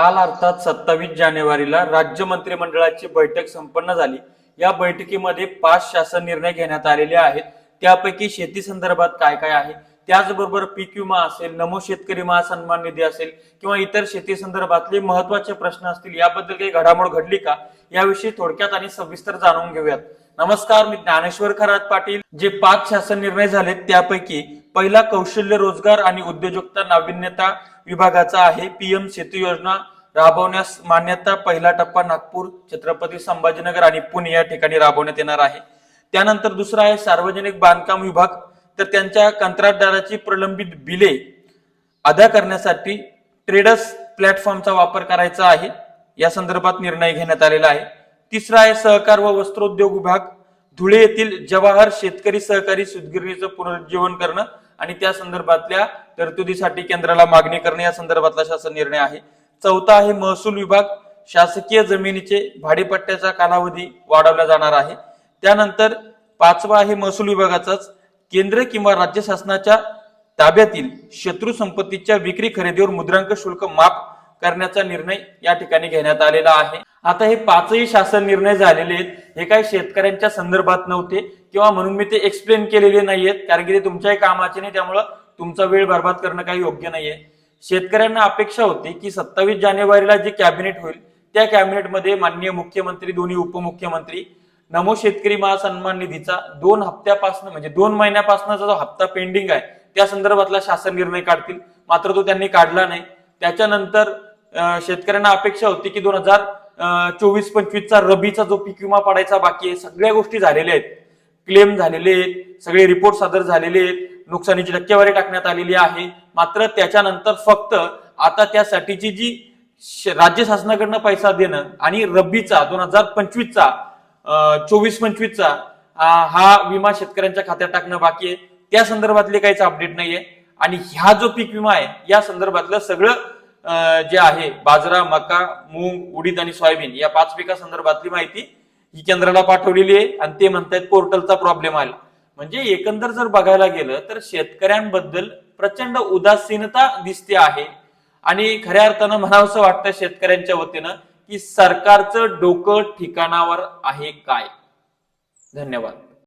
काल अर्थात सत्तावीस जानेवारीला राज्य मंत्रिमंडळाची बैठक संपन्न झाली. या बैठकीमध्ये पाच शासन निर्णय घेण्यात आलेले आहेत. त्यापैकी शेती संदर्भात काय काय आहे? त्याचबरोबर पीक विमा असेल नमो शेतकरी महासन्मान निधी असेल किंवा इतर शेती संदर्भातले महत्त्वाचे प्रश्न असतील याबद्दल काही घडामोड घडली का? याविषयी थोडक्यात आणि सविस्तर जाणून घेऊयात. नमस्कार मी ज्ञानेश्वर खरात पाटील. जे पाच शासन निर्णय झालेत त्यापैकी पहिला कौशल्य रोजगार आणि उद्योजकता नाविन्यता विभागाचा आहे. पीएम सेतू योजना राबवण्यास मान्यता पहिला टप्पा नागपूर छत्रपती संभाजीनगर आणि पुणे या ठिकाणी राबवण्यात येणार आहे. त्यानंतर दुसरा आहे सार्वजनिक बांधकाम विभाग. तर त्यांच्या कंत्राटदाराची प्रलंबित बिले अदा करण्यासाठी ट्रेडर्स प्लॅटफॉर्मचा वापर करायचा आहे. या संदर्भात निर्णय घेण्यात आलेला आहे. तिसरा आहे सहकार व वस्त्रोद्योग विभाग. धुळे येथील जवाहर शेतकरी सहकारी सुदगिरणीचं पुनरुज्जीवन करणं आणि त्या संदर्भातल्या तरतुदीसाठी केंद्राला मागणी करणे या संदर्भातला शासन निर्णय आहे. चौथा आहे महसूल विभाग. शासकीय जमिनीचे भाडेपट्ट्याचा कालावधी वाढवला जाणार आहे. त्यानंतर पाचवा आहे महसूल विभागाचाच. केंद्र किंवा राज्य शासनाच्या ताब्यातील शत्रू संपत्तीच्या विक्री खरेदीवर मुद्रांक शुल्क माफ करण्याचा निर्णय या ठिकाणी घेण्यात आलेला आहे. आता हे पाचही शासन निर्णय झालेले आहेत. हे काही शेतकऱ्यांच्या संदर्भात नव्हते किंवा म्हणून मी ते एक्सप्लेन केलेले नाहीयेत कारण की ते तुमच्याही कामाचे नाही त्यामुळं तुमचा वेळ बर्बाद करणं काही योग्य नाहीये. शेतकऱ्यांना अपेक्षा होती की सत्तावीस जानेवारीला जे कॅबिनेट होईल त्या कॅबिनेटमध्ये माननीय मुख्यमंत्री दोन्ही उपमुख्यमंत्री नमो शेतकरी महासन्मान निधीचा दोन हप्त्यापासून म्हणजे दोन महिन्यापासूनचा जो हप्ता पेंडिंग आहे त्या संदर्भातला शासन निर्णय काढतील. मात्र तो त्यांनी काढला नाही. त्याच्यानंतर शेतकऱ्यांना अपेक्षा होती की दोन हजार चोवीस पंचवीसचा रबीचा जो पीक विमा पडायचा बाकी आहे सगळ्या गोष्टी झालेल्या आहेत. क्लेम झालेले आहेत सगळे रिपोर्ट सादर झालेले आहेत नुकसानीची टक्केवारी टाकण्यात आलेली आहे. मात्र त्याच्यानंतर फक्त आता त्यासाठीची जी श- राज्य शासनाकडनं पैसा देणं आणि रब्बीचा दोन हजार पंचवीसचा चोवीस पंचवीसचा हा विमा शेतकऱ्यांच्या खात्यात टाकणं बाकी आहे. त्या संदर्भातले काहीच अपडेट नाहीये. आणि ह्या जो पीक विमा आहे या संदर्भातलं सगळं जे आहे बाजरा मका मूग उडीद आणि सोयाबीन या पाच पिका संदर्भातली माहिती ही केंद्राला पाठवलेली आहे आणि ते म्हणतायत पोर्टलचा प्रॉब्लेम आला. म्हणजे एकंदर जर बघायला गेलं तर शेतकऱ्यांबद्दल प्रचंड उदासीनता दिसते आहे. आणि खऱ्या अर्थानं म्हणावंसं वाटतं शेतकऱ्यांच्या वतीनं की सरकारचं डोकं ठिकाणावर आहे काय. धन्यवाद.